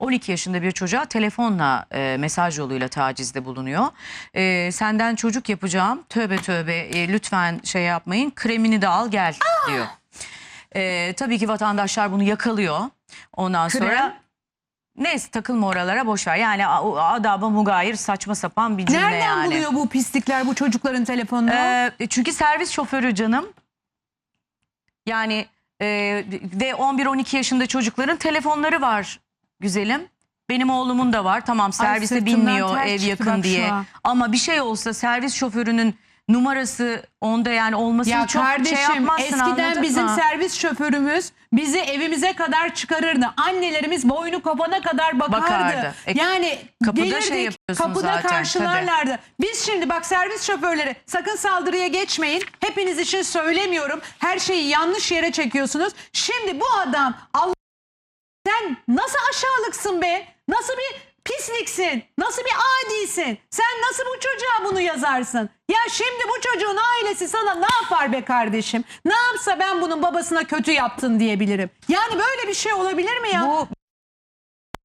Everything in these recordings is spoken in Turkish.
12 yaşında bir çocuğa telefonla e, mesaj yoluyla tacizde bulunuyor. E, senden çocuk yapacağım tövbe tövbe e, lütfen şey yapmayın kremini de al gel diyor. E, tabii ki vatandaşlar bunu yakalıyor. Ondan Krem? sonra neyse takılma oralara boş ver. Yani a- adaba mugayir saçma sapan bir cümle Nereden yani. buluyor bu pislikler bu çocukların telefonunu? Ee, çünkü servis şoförü canım. Yani e, ve 11-12 yaşında çocukların telefonları var güzelim. Benim oğlumun da var. Tamam servise sırtından binmiyor ter ev çıktı yakın bak şu diye. an. Ama bir şey olsa servis şoförünün numarası onda yani olmasını ya çok kardeşim şey yapmazsın eskiden anladın bizim mı? servis şoförümüz bizi evimize kadar çıkarırdı. Annelerimiz boynu kopana kadar bakardı. Bakardı. E, yani kapıda gelirdik şey yapıyorsun kapıda zaten, karşılarlardı. Biz şimdi bak servis şoförleri sakın saldırıya geçmeyin. Hepiniz için söylemiyorum. Her şeyi yanlış yere çekiyorsunuz. Şimdi bu adam Allah sen nasıl aşağılıksın be? Nasıl bir pisliksin? Nasıl bir adisin? Sen nasıl bu çocuğa bunu yazarsın? Ya şimdi bu çocuğun ailesi sana ne yapar be kardeşim? Ne yapsa ben bunun babasına kötü yaptın diyebilirim. Yani böyle bir şey olabilir mi ya? Bu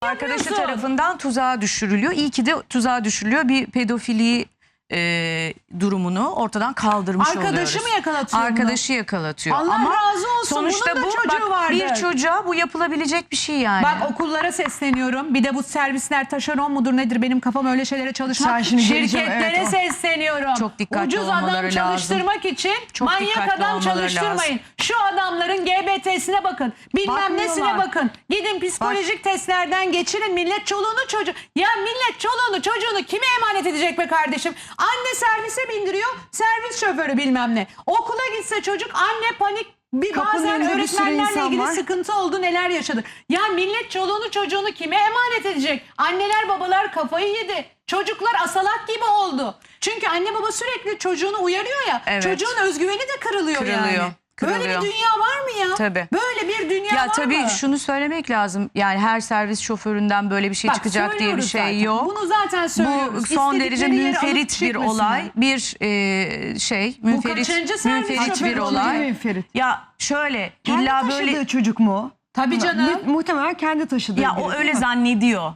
arkadaşı tarafından tuzağa düşürülüyor. İyi ki de tuzağa düşürülüyor. Bir pedofili e, durumunu ortadan kaldırmış Arkadaşı oluyoruz. mı yakalatıyor bunu? Arkadaşı yakalatıyor. Allah Ama razı olsun. sonuçta Bunun da bu çocuğu bak, vardır. bir çocuğa bu yapılabilecek bir şey yani. Bak okullara sesleniyorum. Bir de bu servisler taşeron mudur nedir? Benim kafam öyle şeylere çalışmak. Şirketlere evet, sesleniyorum. Çok dikkatli Ucuz adam olmaları lazım. çalıştırmak için Çok manyak adam çalıştırmayın. Şu adamların GBT'sine bakın. Bilmem nesine bakın. Gidin psikolojik testlerden geçirin. Millet çoluğunu çocuğu. Ya millet çoluğunu çocuğunu kime emanet edecek be kardeşim? Anne servise bindiriyor. Servis şoförü bilmem ne. Okula gitse çocuk anne panik bir Kapının bazen önünde bir sürü öğretmenlerle insan ilgili var. sıkıntı oldu neler yaşadı. Ya millet çoluğunu çocuğunu kime emanet edecek? Anneler babalar kafayı yedi. Çocuklar asalak gibi oldu. Çünkü anne baba sürekli çocuğunu uyarıyor ya. Evet. Çocuğun özgüveni de kırılıyor, Kırılıyor, yani. Böyle kırılıyor. bir dünya var mı ya? Tabii. Böyle bir dünya ya var tabii mı? şunu söylemek lazım. Yani her servis şoföründen böyle bir şey Bak, çıkacak diye bir şey zaten. yok. Bunu zaten söylüyoruz. Bu son derece münferit bir olay. Bir e, şey münferit, münferit bir olay. Münferit. Ya şöyle Kendi illa böyle çocuk mu? Tabii canım. Mu- muhtemelen kendi taşıdığı. ya biri, o öyle mi? zannediyor.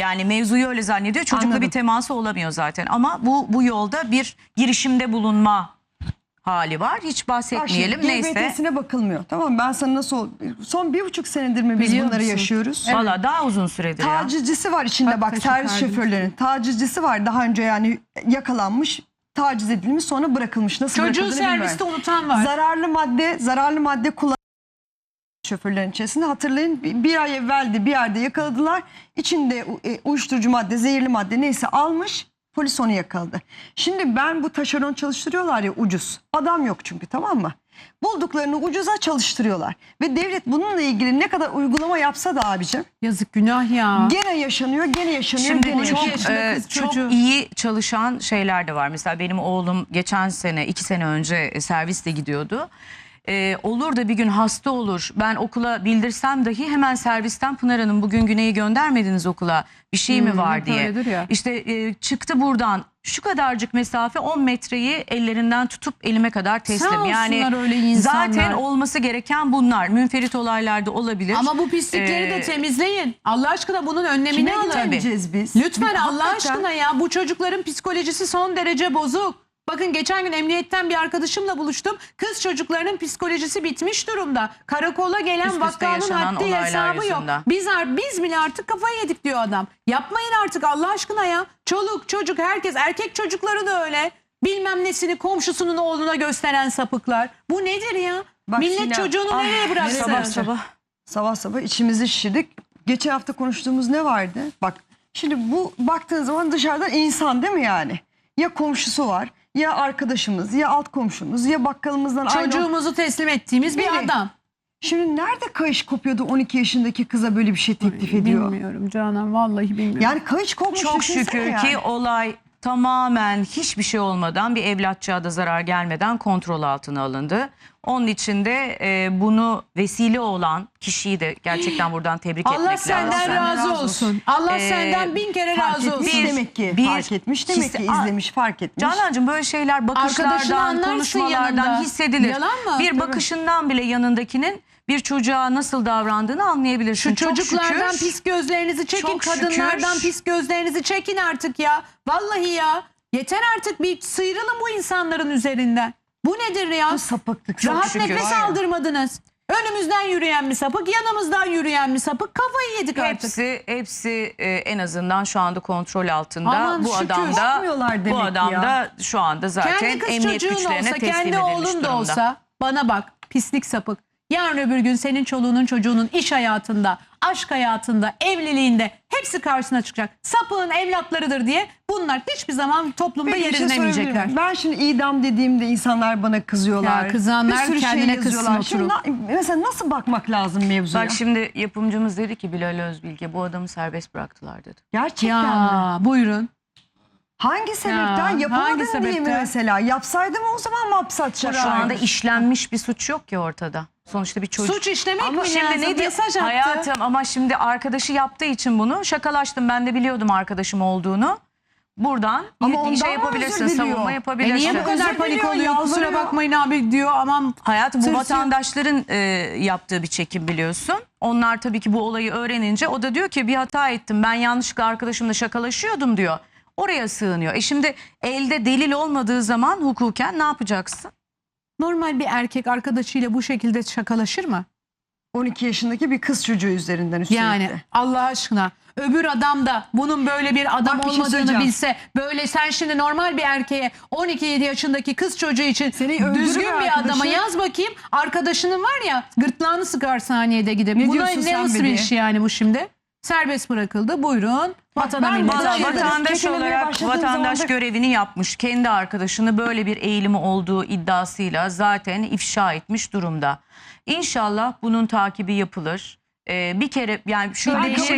Yani mevzuyu öyle zannediyor. Çocukla Anladım. bir teması olamıyor zaten. Ama bu bu yolda bir girişimde bulunma hali var. Hiç Bak şimdi, bahsetmeyelim. Neyse. GBT'sine bakılmıyor. Tamam ben sana nasıl son bir buçuk senedir mi biz Biliyor bunları musun? yaşıyoruz? Valla daha uzun süredir ya. Tacizcisi var içinde Bak, bak servis taciz. şoförlerin. Tacizcisi var daha önce yani yakalanmış, taciz edilmiş sonra bırakılmış. Nasıl Çocuğu bırakıldığını serviste bilmiyorum. unutan var. Zararlı madde, zararlı madde kullan şoförlerin içerisinde hatırlayın bir, bir ay evveldi bir yerde yakaladılar. İçinde e, uyuşturucu madde, zehirli madde neyse almış. Polis onu yakaladı. Şimdi ben bu taşeron çalıştırıyorlar ya ucuz. Adam yok çünkü tamam mı? Bulduklarını ucuza çalıştırıyorlar. Ve devlet bununla ilgili ne kadar uygulama yapsa da abicim Yazık günah ya. gene yaşanıyor, gene yaşanıyor, Şimdi gene çok, yaşanıyor. e, kız çok çocuğu. iyi çalışan şeyler de var. Mesela benim oğlum geçen sene iki sene önce serviste gidiyordu. E, olur da bir gün hasta olur ben okula bildirsem dahi hemen servisten Pınar Hanım bugün Güney'i göndermediniz okula bir şey mi var hep diye. öyledir ya. İşte e, çıktı buradan şu kadarcık mesafe 10 metreyi ellerinden tutup elime kadar teslim. yani olsunlar öyle insanlar. zaten olması gereken bunlar. Münferit olaylarda olabilir. Ama bu pislikleri de Ee, temizleyin. Allah aşkına bunun önlemini Kime alın. biz? Lütfen Bir- Allah hakikaten- aşkına ya bu çocukların psikolojisi son derece bozuk. Bakın geçen gün emniyetten bir arkadaşımla buluştum. Kız çocuklarının psikolojisi bitmiş durumda. Karakola gelen Üst üste vakanın yaşanan haddi olaylar hesabı yok. yüzünden. Biz, ar- biz bile artık kafayı yedik diyor adam. Yapmayın artık Allah aşkına ya. Çoluk çocuk herkes erkek çocukları da öyle. Bilmem nesini komşusunun oğluna gösteren sapıklar. Bu nedir ya? Bak Millet Sinem, çocuğunu ah, nereye bıraksın? sabah sabah. Sabah sabah içimizi şişirdik. Geçen hafta konuştuğumuz ne vardı? Bak şimdi bu baktığın zaman dışarıdan insan değil mi yani? Ya komşusu var, ya arkadaşımız, ya alt komşumuz, ya bakkalımızdan Çocuğumuzu teslim ettiğimiz bir Biri. adam. Şimdi nerede kayış kopuyordu 12 yaşındaki kıza böyle bir şey teklif ediyor? Bilmiyorum Canan vallahi bilmiyorum. Yani kayış kopmuş Çok düşünsene şükür yani. ki olay tamamen hiçbir şey olmadan bir evlatçığa da zarar gelmeden kontrol altına alındı. Onun için de e, bunu vesile olan kişiyi de gerçekten buradan tebrik Allah etmek senden lazım. razı razı olsun. Allah Ee, senden bin kere fark razı olsun. etmiş Bir- demek ki. bir fark etmiş demek hisse- ki izlemiş, fark etmiş. Canancığım böyle şeyler Arkadaşını bakışlardan, anlarsın konuşmalardan yanında. hissedilir. Yalan mı? Bir Tabii. bakışından bile yanındakinin bir çocuğa nasıl davrandığını anlayabilirsin. Şu Çok çocuklardan şükür, pis gözlerinizi çekin, Çok kadınlardan şükür. pis gözlerinizi çekin artık ya. Vallahi ya. Yeter artık bir sıyrılın bu insanların üzerinden. Bu nedir ya? Bu sapıklık. çok Rahat şükür. nefes ya. aldırmadınız. Önümüzden yürüyen mi sapık, yanımızdan yürüyen mi sapık? Kafayı yedik artık. Hepsi hepsi e, en azından şu anda kontrol altında. Aman bu şükür. adam da bu adam ya. da şu anda zaten kendi kız emniyet güçlerine olsa, teslim kendi edilmiş oğlun da olsa bana bak pislik sapık. Yarın öbür gün senin çoluğunun çocuğunun iş hayatında, aşk hayatında, evliliğinde hepsi karşısına çıkacak. Sapığın evlatlarıdır diye bunlar hiçbir zaman toplumda Peki, bir şey sorabilir edinemeyecekler. miyim? Ben şimdi idam dediğimde insanlar bana kızıyorlar. Ya kızanlar Bir sürü şey kendine kızsın yazıyorlar. Şimdi na- mesela nasıl bakmak lazım mevzuya? Bak şimdi yapımcımız dedi ki Bilal Özbilge bu adamı serbest bıraktılar dedi. Gerçekten mi? Ya buyurun. Hangi sebepten? Yapamadın hangi diye mi sebepten? mesela? Yapsaydım o zaman mı hapse atacaklar? Şu anda işlenmiş bir suç yok ki ortada. Sonuçta bir çocuk. Suç işlemek Ama mi şimdi lazım? ne diyor? Mesaj attı. Hayatım ama şimdi arkadaşı yaptığı için bunu şakalaştım. Ben de biliyordum arkadaşım olduğunu. Buradan Ama bir ondan şey mı yapabilirsin, özür diliyor? savunma E yapabilirsin. niye bu kadar Özür panik diliyor, oluyor? Kusura yalvarıyor. bakmayın abi diyor. Aman Hayatım bu Tırsıyor. vatandaşların e, yaptığı bir çekim biliyorsun. Onlar tabii ki bu olayı öğrenince o da diyor ki bir hata ettim. Ben yanlışlıkla arkadaşımla şakalaşıyordum diyor. Oraya sığınıyor. E şimdi elde delil olmadığı zaman hukuken ne yapacaksın? normal bir erkek arkadaşıyla bu şekilde şakalaşır mı? 12 yaşındaki bir kız çocuğu üzerinden üstelik Yani de. Allah aşkına öbür adam da bunun böyle bir adam Bak bir şey olmadığını söyleyeceğim. bilse böyle sen şimdi normal bir erkeğe 12-7 yaşındaki kız çocuğu için Seni öldürür düzgün bir arkadaşı. adama yaz bakayım arkadaşının var ya gırtlağını sıkar saniyede gidip. Ne Buna diyorsun ne sen nasıl bir diye? iş yani bu şimdi? Serbest bırakıldı buyurun vatandaş keçelemeye olarak vatandaş zaman da- görevini yapmış. Kendi arkadaşını böyle bir eğilimi olduğu iddiasıyla zaten ifşa etmiş durumda. İnşallah bunun takibi yapılır. Ee, bir kere yani şöyle bir şey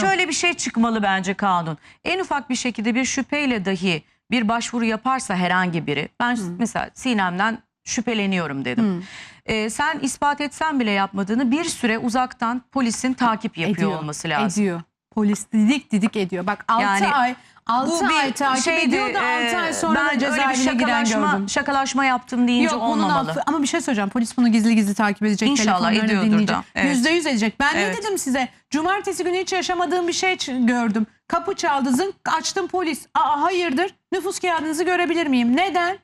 şöyle bir şey çıkmalı bence kanun. En ufak bir şekilde bir şüpheyle dahi bir başvuru yaparsa herhangi biri ben mesela Sinem'den şüpheleniyorum dedim. Ee, sen ispat etsen bile yapmadığını bir süre uzaktan polisin takip yapıyor olması lazım. Ediyor. Polis didik didik ediyor. Bak 6 Yani ay 6 Bu bir ay takip şeydi, ediyor da 6 e, ay sonra ben da cezaevine şakalaşma, gördüm. şakalaşma yaptım deyince Yok olmamalı. affı ama bir şey söyleyeceğim. Polis bunu gizli gizli takip edecek. İnşallah ediyordur da, evet. Yüzde yüz edecek. Ben Evet. ne dedim size? Cumartesi günü hiç yaşamadığım bir şey gördüm. Kapı çaldı zınk açtım polis. Aa hayırdır? Nüfus kağıdınızı görebilir miyim? Neden?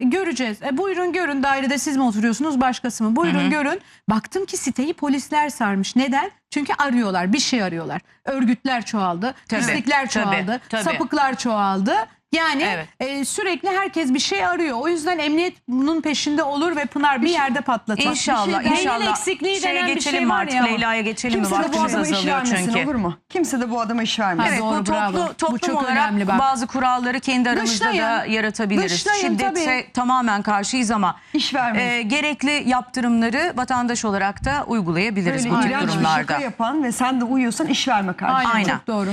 Göreceğiz. E, buyurun görün dairede siz mi oturuyorsunuz başkası mı? Buyurun görün. Baktım ki siteyi polisler sarmış. Neden? Çünkü arıyorlar bir şey arıyorlar. Örgütler çoğaldı. Pislikler çoğaldı. tabii. Sapıklar çoğaldı. Yani Evet. e, sürekli herkes bir şey arıyor. O yüzden emniyet bunun peşinde olur ve Pınar bir yerde patlatır. İnşallah, Beyin inşallah. eksikliği Şeye denen bir geçelim şey var ya. Leyla'ya geçelim mi? Kimse de bu Vaktimiz adama iş vermesin çünkü. olur mu? Kimse de bu adama iş vermesin. Evet Doğru, bu bravo. toplu, Bu toplum çok olarak önemli bak. bazı kuralları kendi aramızda da Dışlayın. yaratabiliriz. Dışlayın, Şiddete tabii. tamamen karşıyız ama İş vermesin. e, gerekli yaptırımları vatandaş olarak da uygulayabiliriz Böyle bu tip bir durumlarda. şaka yapan ve sen de uyuyorsan iş verme kardeşim. Aynen, Aynen. çok doğru.